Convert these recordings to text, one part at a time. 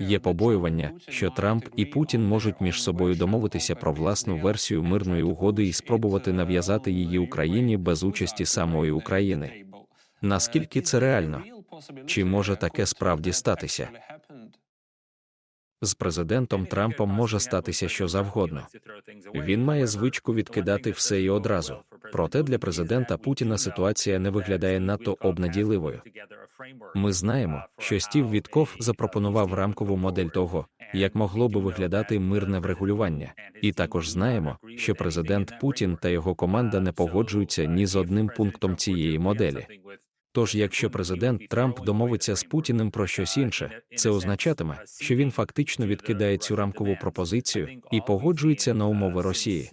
Є побоювання, що Трамп і Путін можуть між собою домовитися про власну версію мирної угоди і спробувати нав'язати її Україні без участі самої України. Наскільки це реально? Чи може таке справді статися? З президентом Трампом може статися що завгодно. Він має звичку відкидати все і одразу. Проте для президента Путіна ситуація не виглядає надто обнадійливою. Ми знаємо, що Стів Вітков запропонував рамкову модель того, як могло би виглядати мирне врегулювання, і також знаємо, що президент Путін та його команда не погоджуються ні з одним пунктом цієї моделі. Тож, якщо президент Трамп домовиться з Путіним про щось інше, це означатиме, що він фактично відкидає цю рамкову пропозицію і погоджується на умови Росії.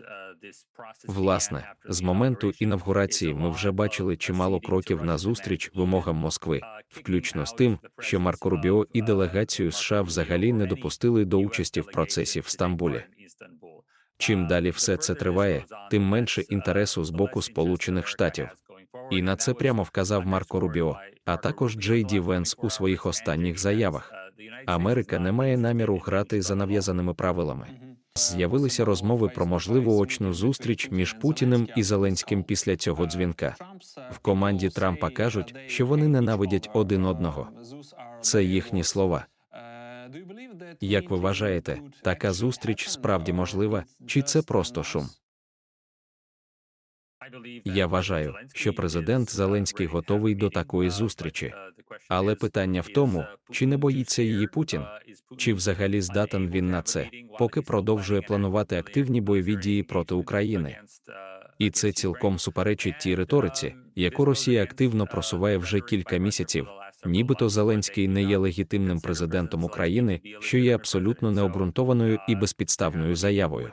Власне, з моменту інавгурації ми вже бачили чимало кроків назустріч вимогам Москви, включно з тим, що Марко Рубіо і делегацію США взагалі не допустили до участі в процесі в Стамбулі. Чим далі все це триває, тим менше інтересу з боку Сполучених Штатів. І на це прямо вказав Марко Рубіо, а також Джей Ді Венс у своїх останніх заявах. Америка не має наміру грати за нав'язаними правилами. З'явилися розмови про можливу очну зустріч між Путіним і Зеленським після цього дзвінка. В команді Трампа кажуть, що вони ненавидять один одного. Це їхні слова. Як ви вважаєте, така зустріч справді можлива, чи це просто шум? Я вважаю, що президент Зеленський готовий до такої зустрічі. Але питання в тому, чи не боїться її Путін, чи взагалі здатен він на це, поки продовжує планувати активні бойові дії проти України. І це цілком суперечить тій риториці, яку Росія активно просуває вже кілька місяців, нібито Зеленський не є легітимним президентом України, що є абсолютно необґрунтованою і безпідставною заявою.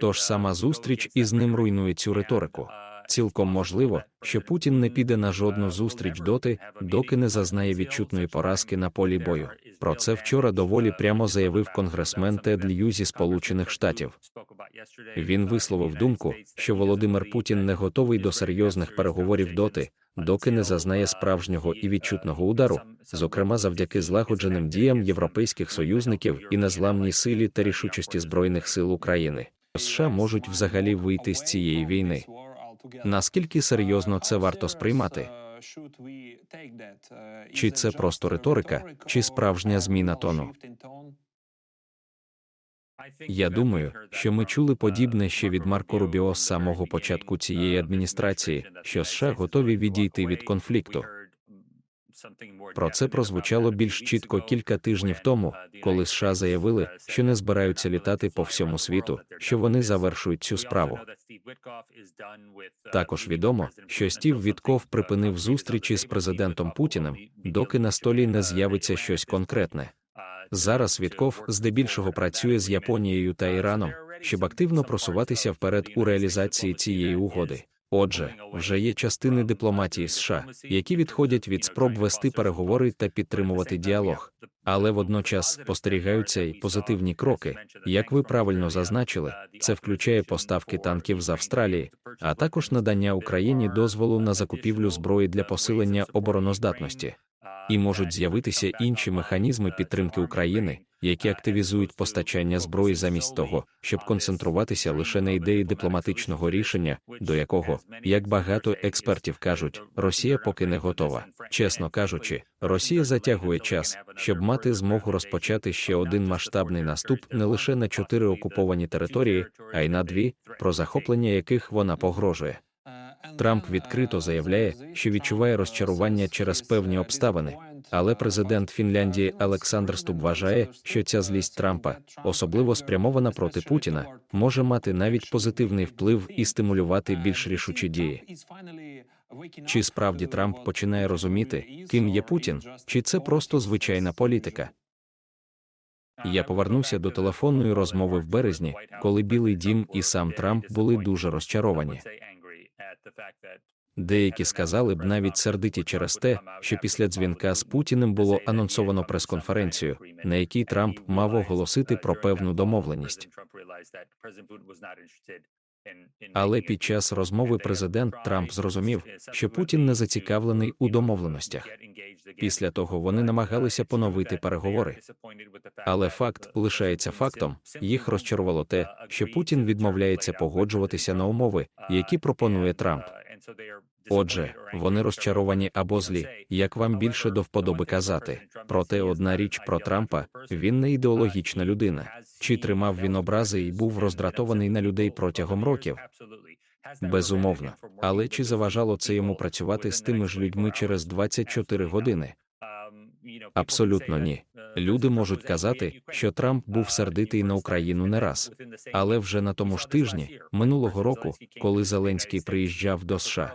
Тож сама зустріч із ним руйнує цю риторику. Цілком можливо, що Путін не піде на жодну зустріч доти, доки не зазнає відчутної поразки на полі бою. Про це вчора доволі прямо заявив конгресмен Тед Лью зі Сполучених Штатів. Він висловив думку, що Володимир Путін не готовий до серйозних переговорів доти, доки не зазнає справжнього і відчутного удару, зокрема завдяки злагодженим діям європейських союзників і незламній силі та рішучості збройних сил України. США можуть взагалі вийти з цієї війни. Наскільки серйозно це варто сприймати? Чи це просто риторика, чи справжня зміна тону? Я думаю, що ми чули подібне ще від Марко Рубіо з самого початку цієї адміністрації, що США готові відійти від конфлікту. Про це прозвучало більш чітко кілька тижнів тому, коли США заявили, що не збираються літати по всьому світу, що вони завершують цю справу. Також відомо, що Стів Вітков припинив зустрічі з президентом Путіним, доки на столі не з'явиться щось конкретне. Зараз Вітков здебільшого працює з Японією та Іраном, щоб активно просуватися вперед у реалізації цієї угоди. Отже, вже є частини дипломатії США, які відходять від спроб вести переговори та підтримувати діалог, але водночас спостерігаються й позитивні кроки. Як ви правильно зазначили, це включає поставки танків з Австралії, а також надання Україні дозволу на закупівлю зброї для посилення обороноздатності. І можуть з'явитися інші механізми підтримки України, які активізують постачання зброї замість того, щоб концентруватися лише на ідеї дипломатичного рішення, до якого, як багато експертів кажуть, Росія поки не готова. Чесно кажучи, Росія затягує час, щоб мати змогу розпочати ще один масштабний наступ не лише на чотири окуповані території, а й на дві, про захоплення яких вона погрожує. Трамп відкрито заявляє, що відчуває розчарування через певні обставини, але президент Фінляндії Олександр Стуб вважає, що ця злість Трампа, особливо спрямована проти Путіна, може мати навіть позитивний вплив і стимулювати більш рішучі дії. Чи справді Трамп починає розуміти, ким є Путін, чи це просто звичайна політика? Я повернуся до телефонної розмови в березні, коли Білий Дім і сам Трамп були дуже розчаровані. Деякі сказали б навіть сердиті через те, що після дзвінка з Путіним було анонсовано прес-конференцію, на якій Трамп мав оголосити про певну домовленість. Але під час розмови президент Трамп зрозумів, що Путін не зацікавлений у домовленостях. Після того вони намагалися поновити переговори. Але факт лишається фактом. Їх розчарувало те, що Путін відмовляється погоджуватися на умови, які пропонує Трамп. Отже, вони розчаровані або злі, як вам більше до вподоби казати. Проте одна річ про Трампа він не ідеологічна людина. Чи тримав він образи і був роздратований на людей протягом років? Безумовно. Але чи заважало це йому працювати з тими ж людьми через 24 години? Абсолютно ні. Люди можуть казати, що Трамп був сердитий на Україну не раз. Але вже на тому ж тижні, минулого року, коли Зеленський приїжджав до США,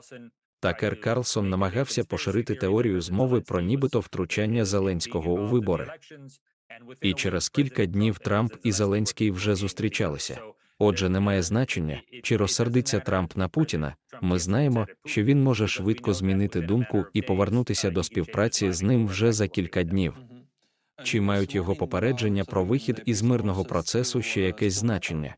Такер Карлсон намагався поширити теорію змови про нібито втручання Зеленського у вибори. І через кілька днів Трамп і Зеленський вже зустрічалися. Отже, немає значення, чи розсердиться Трамп на Путіна. Ми знаємо, що він може швидко змінити думку і повернутися до співпраці з ним вже за кілька днів. Чи мають його попередження про вихід із мирного процесу ще якесь значення?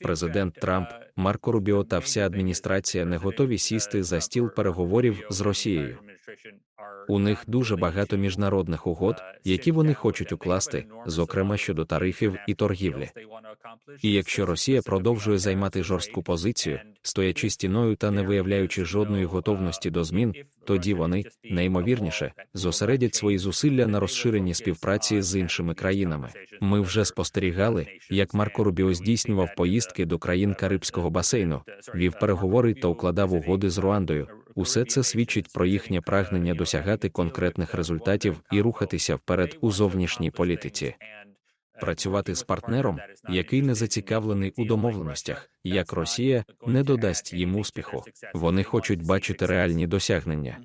Президент Трамп, Марко Рубіо та вся адміністрація не готові сісти за стіл переговорів з Росією. У них дуже багато міжнародних угод, які вони хочуть укласти, зокрема щодо тарифів і торгівлі. І якщо Росія продовжує займати жорстку позицію, стоячи стіною та не виявляючи жодної готовності до змін, тоді вони, найімовірніше, зосередять свої зусилля на розширенні співпраці з іншими країнами. Ми вже спостерігали, як Марко Рубіо здійснював поїздки до країн Карибського басейну, вів переговори та укладав угоди з Руандою. Усе це свідчить про їхнє прагнення досягати конкретних результатів і рухатися вперед у зовнішній політиці. Працювати з партнером, який не зацікавлений у домовленостях, як Росія, не додасть їм успіху. Вони хочуть бачити реальні досягнення.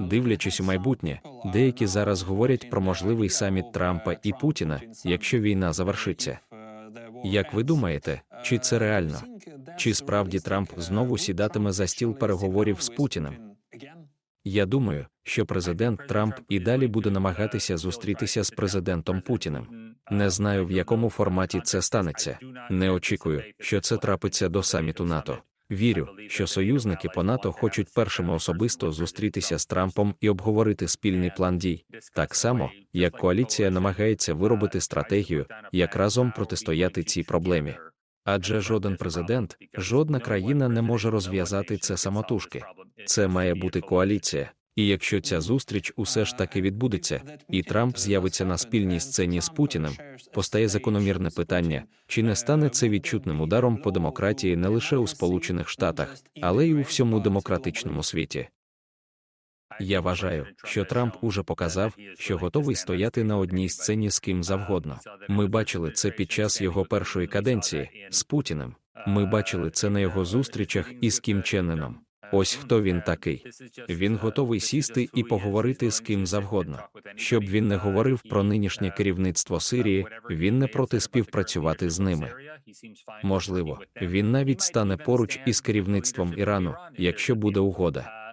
Дивлячись у майбутнє, деякі зараз говорять про можливий саміт Трампа і Путіна, якщо війна завершиться. Як ви думаєте, чи це реально? Чи справді Трамп знову сідатиме за стіл переговорів з Путіним? Я думаю, що президент Трамп і далі буде намагатися зустрітися з президентом Путіним. Не знаю, в якому форматі це станеться. Не очікую, що це трапиться до саміту НАТО. Вірю, що союзники по НАТО хочуть першими особисто зустрітися з Трампом і обговорити спільний план дій, так само як коаліція намагається виробити стратегію, як разом протистояти цій проблемі. Адже жоден президент, жодна країна не може розв'язати це самотужки. Це має бути коаліція. І якщо ця зустріч усе ж таки відбудеться, і Трамп з'явиться на спільній сцені з Путіним, постає закономірне питання, чи не стане це відчутним ударом по демократії не лише у Сполучених Штатах, але й у всьому демократичному світі. Я вважаю, що Трамп уже показав, що готовий стояти на одній сцені з ким завгодно. Ми бачили це під час його першої каденції з Путіним. Ми бачили це на його зустрічах із Кім Чен Іном. Ось хто він такий. Він готовий сісти і поговорити з ким завгодно. Щоб він не говорив про нинішнє керівництво Сирії, він не проти співпрацювати з ними. Можливо, він навіть стане поруч із керівництвом Ірану, якщо буде угода.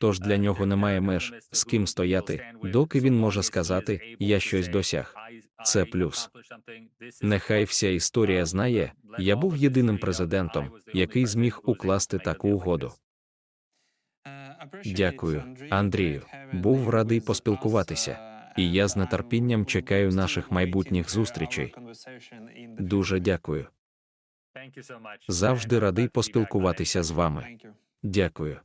Тож для нього немає меж з ким стояти, доки він може сказати Я щось досяг. Це плюс. Нехай вся історія знає, я був єдиним президентом, який зміг укласти таку угоду. Дякую, Андрію. Був радий поспілкуватися, і я з нетерпінням чекаю наших майбутніх зустрічей. Дуже дякую. Завжди радий поспілкуватися з вами. Дякую.